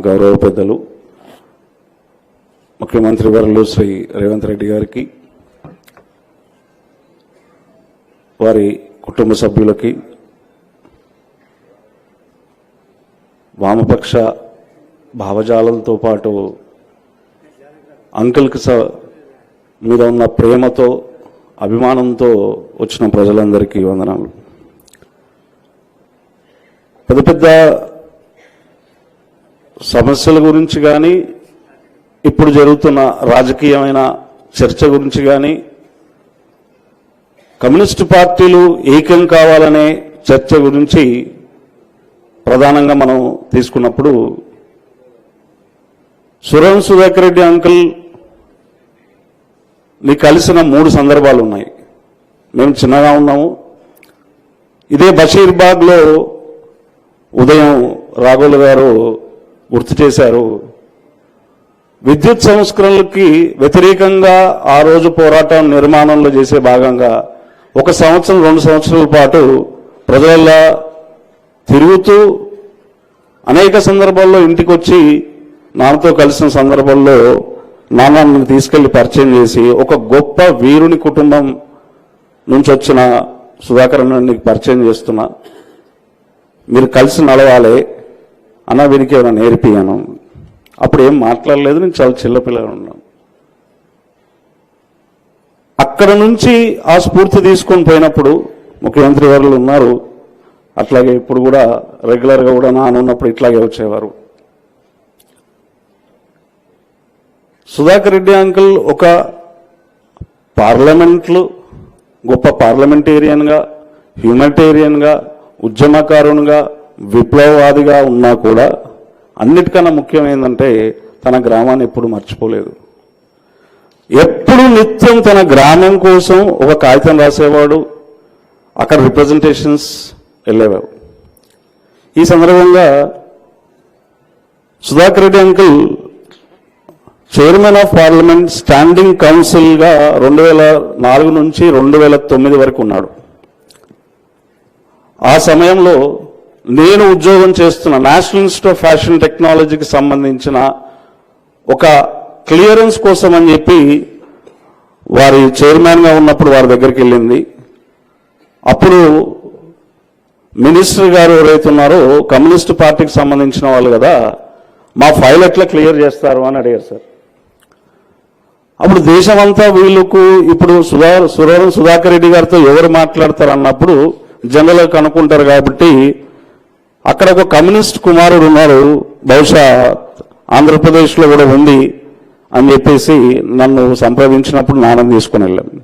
గౌరవ పెద్దలు ముఖ్యమంత్రి వర్లు శ్రీ రేవంత్ రెడ్డి గారికి వారి కుటుంబ సభ్యులకి వామపక్ష భావజాలంతో పాటు అంకుల్కి స మీద ఉన్న ప్రేమతో అభిమానంతో వచ్చిన ప్రజలందరికీ వందనాలు. పెద్ద పెద్ద సమస్యల గురించి కానీ ఇప్పుడు జరుగుతున్న రాజకీయమైన చర్చ గురించి కానీ కమ్యూనిస్టు పార్టీలు ఏకం కావాలనే చర్చ గురించి ప్రధానంగా మనం తీసుకున్నప్పుడు సురవన్ సుధాకర్ రెడ్డి అంకుల్ని కలిసిన మూడు సందర్భాలు ఉన్నాయి. మేము చిన్నగా ఉన్నాము. ఇదే బషీర్బాగ్లో ఉదయం రాఘవులు గారు గుర్తు చేశారు. విద్యుత్ సంస్కరణలకి వ్యతిరేకంగా ఆ రోజు పోరాటం నిర్మాణంలో చేసే భాగంగా ఒక సంవత్సరం రెండు సంవత్సరాల పాటు ప్రజల్లో తిరుగుతూ అనేక సందర్భాల్లో ఇంటికి వచ్చి నాన్నతో కలిసిన సందర్భంలో నాన్న నన్ను తీసుకెళ్ళి పరిచయం చేసి ఒక గొప్ప వీరుని కుటుంబం నుంచి వచ్చిన సుధాకర్ పరిచయం చేస్తున్నా. మీరు కలిసి నడవాలి. అన్న వీరికి ఏమైనా నేర్పియాను? అప్పుడు ఏం మాట్లాడలేదు నేను చాలా చిన్నపిల్లగా ఉన్నాను. అక్కడ నుంచి ఆ స్ఫూర్తి తీసుకొని పోయినప్పుడు ముఖ్యమంత్రి వారు ఉన్నారు. అట్లాగే ఇప్పుడు కూడా రెగ్యులర్గా కూడా నాన్న ఉన్నప్పుడు ఇట్లాగే వచ్చేవారు. సుధాకర్ రెడ్డి అంకుల్ ఒక పార్లమెంట్లు గొప్ప పార్లమెంటేరియన్గా హ్యూమనిటేరియన్గా ఉద్యమకారునిగా విప్లవవాదిగా ఉన్నా కూడా అన్నిటికన్నా ముఖ్యమైందంటే తన గ్రామాన్ని ఎప్పుడు మర్చిపోలేదు. ఎప్పుడు నిత్యం తన గ్రామం కోసం ఒక కాగితం రాసేవాడు అక్కడ రిప్రజెంటేషన్స్ వెళ్ళేవారు. ఈ సందర్భంగా Sudhakar Reddy uncle chairman of parliament standing కౌన్సిల్గా రెండు వేల నాలుగు నుంచి రెండు వేల తొమ్మిది వరకు ఉన్నాడు. ఆ సమయంలో నేను ఉద్యోగం చేస్తున్న నేషనల్ ఇన్స్టిట్యూట్ ఆఫ్ ఫ్యాషన్ టెక్నాలజీకి సంబంధించిన ఒక క్లియరెన్స్ కోసం అని చెప్పి వారి చైర్మన్గా ఉన్నప్పుడు వారి దగ్గరికి వెళ్ళింది. అప్పుడు మినిస్టర్ గారు ఎవరైతే ఉన్నారో కమ్యూనిస్ట్ పార్టీకి సంబంధించిన వాళ్ళు కదా మా ఫైల్ ఎట్లా క్లియర్ చేస్తారు అని అడిగారు సార్. అప్పుడు దేశమంతా వీళ్ళకు ఇప్పుడు సుధా సురవరం సుధాకర్ రెడ్డి గారితో ఎవరు మాట్లాడతారు అన్నప్పుడు జనరల్గా కనుక్కుంటారు కాబట్టి అక్కడ ఒక కమ్యూనిస్ట్ కుమారుడు ఉన్నారు బహుశా ఆంధ్రప్రదేశ్లో కూడా ఉంది అని చెప్పేసి నన్ను సంప్రదించినప్పుడు నాన్న తీసుకుని వెళ్ళాను.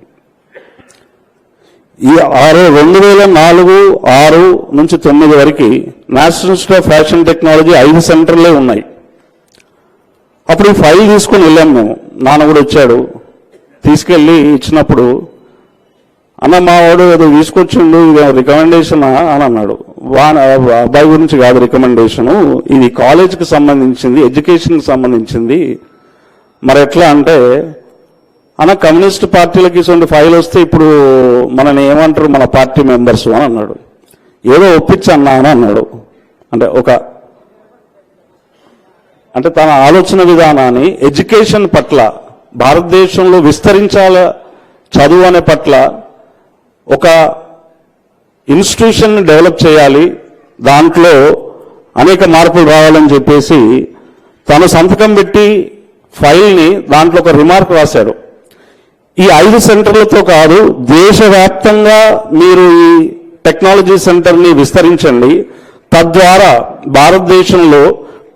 ఈ ఆరు రెండు వేల నాలుగు ఆరు నుంచి తొమ్మిది వరకు national institute of fashion technology ఐదు సెంటర్లే ఉన్నాయి. అప్పుడు ఈ ఫైల్ తీసుకుని వెళ్ళాం మేము. నాన్న కూడా వచ్చాడు. తీసుకెళ్ళి ఇచ్చినప్పుడు అన్న మా వాడు ఏదో తీసుకొచ్చిండు ఇది రికమెండేషన్ అని అన్నాడు. వాన అబ్బాయి గురించి కాదు రికమెండేషను ఇది కాలేజ్కి సంబంధించింది ఎడ్యుకేషన్కి సంబంధించింది. మరి ఎట్లా అంటే అన్న కమ్యూనిస్ట్ పార్టీలకి ఇటువంటి ఫైల్ వస్తే ఇప్పుడు మనని ఏమంటారు మన పార్టీ మెంబర్స్ అని అన్నాడు. ఏదో ఒప్పించన్నా అని అన్నాడు. అంటే ఒక అంటే తన ఆలోచన విధానాన్ని ఎడ్యుకేషన్ పట్ల భారతదేశంలో విస్తరించాల చదువు అనే పట్ల ఒక ఇన్స్టిట్యూషన్ డెవలప్ చేయాలి దాంట్లో అనేక మార్పులు రావాలని చెప్పేసి తను సంతకం పెట్టి ఫైల్ని దాంట్లో ఒక రిమార్క్ రాశాడు. ఈ ఐదు సెంటర్లతో కాదు దేశవ్యాప్తంగా మీరు ఈ టెక్నాలజీ సెంటర్ని విస్తరించండి. తద్వారా భారతదేశంలో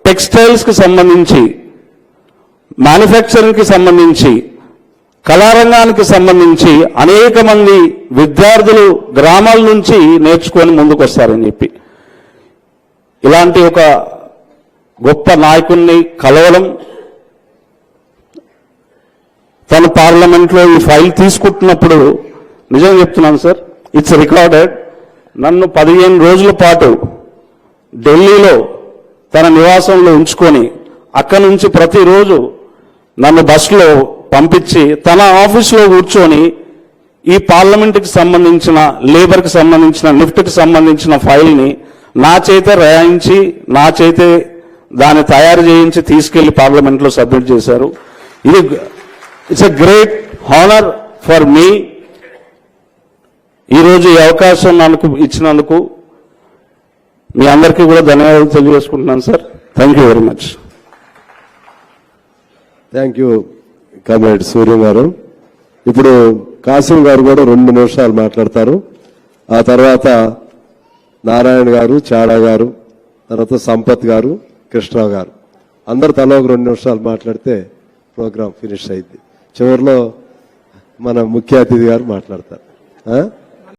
టెక్స్టైల్స్కి సంబంధించి మ్యానుఫ్యాక్చరింగ్కి సంబంధించి కళారంగానికి సంబంధించి అనేక మంది విద్యార్థులు గ్రామాల నుంచి నేర్చుకొని ముందుకు వస్తారని చెప్పి. ఇలాంటి ఒక గొప్ప నాయకుణ్ణి కలవడం తను పార్లమెంట్లో ఈ ఫైల్ తీసుకుంటున్నప్పుడు నిజం చెప్తున్నాను సార్ ఇట్స్ రికార్డెడ్. నన్ను పదిహేను రోజుల పాటు ఢిల్లీలో తన నివాసంలో ఉంచుకొని అక్కడి నుంచి ప్రతిరోజు నన్ను బస్సులో పంపించి తన ఆఫీసులో కూర్చొని ఈ పార్లమెంటుకి సంబంధించిన లేబర్కి సంబంధించిన నిఫ్ట్కి సంబంధించిన ఫైల్ని నా చేతే రాయించి నా చేతే దాన్ని తయారు చేయించి తీసుకెళ్ళి పార్లమెంట్లో సబ్మిట్ చేశారు. ఇది it's a great honour for me ఈరోజు ఈ అవకాశం నాకు ఇచ్చినందుకు మీ అందరికీ కూడా ధన్యవాదాలు తెలియజేసుకుంటున్నాను sir thank you very much thank you comrade Surya garu. ఇప్పుడు కాసిం గారు కూడా రెండు నిమిషాలు మాట్లాడతారు. ఆ తర్వాత నారాయణ గారు చాడా గారు తర్వాత సంపత్ గారు కృష్ణరావు గారు. అందరు తల ఒక రెండు నిమిషాలు మాట్లాడితే ప్రోగ్రాం ఫినిష్ అయింది. చివరిలో మన ముఖ్య అతిథి గారు మాట్లాడతారు.